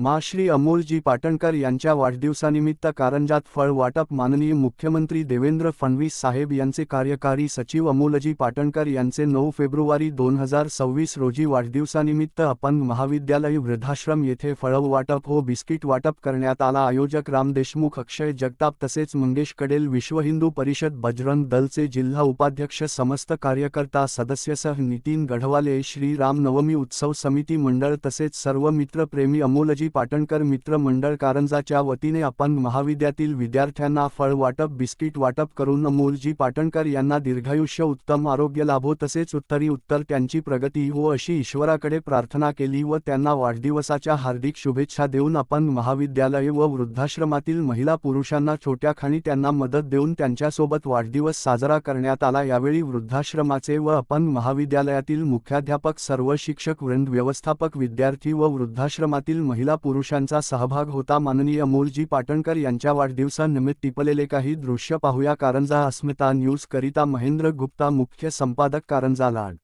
मा श्री अमोलजी पाटणकर यांच्या वाढदिवसानिमित्त कारंजात फळ वाटप माननीय मुख्यमंत्री देवेंद्र फडणवीस साहेब यांचे कार्यकारी सचिव अमोलजी पाटणकर यांचे नऊ फेब्रुवारी दोन हजार सव्वीस रोजी वाढदिवसानिमित्त अपंग महाविद्यालय वृद्धाश्रम येथे फळ वाटप हो बिस्किट वाटप करण्यात आला. आयोजक राम देशमुख अक्षय जगताप तसेच मंगेश कडेल विश्व हिंदू परिषद बजरंग दलचे जिल्हा उपाध्यक्ष समस्त कार्यकर्ता सदस्यसह नितीन गढवाले श्री राम नवमी उत्सव समिती मंडळ तसेच सर्व मित्रप्रेमी अमोलजी पाटणकर मित्र मंडळ कारंजाच्या वतीने आपण महाविद्यातील विद्यार्थ्यांना फळ वाटप बिस्किट वाटप करून अमोलजी पाटणकर यांना दीर्घायुष्य उत्तम आरोग्य लाभो तसेच उत्तरी उत्तर त्यांची प्रगती हो अशी ईश्वराकडे प्रार्थना केली व त्यांना वाढदिवसाच्या हार्दिक शुभेच्छा देऊन आपण महाविद्यालय व वृद्धाश्रमातील महिला पुरुषांना छोट्या खाणी त्यांना मदत देऊन त्यांच्यासोबत वाढदिवस साजरा करण्यात आला. यावेळी वृद्धाश्रमाचे व अपन महाविद्यालयातील मुख्याध्यापक सर्व शिक्षक वृंद व्यवस्थापक विद्यार्थी व वृद्धाश्रमातील महिला पुरुषांचा सहभाग होता. माननीय मूलजी पाटणकर यांच्या वाढदिवसानिमित्त टिपलेले काही दृश्य पाहूया. कारंजा अस्मिता न्यूज करिता महेंद्र गुप्ता मुख्य संपादक कारंजा लाड.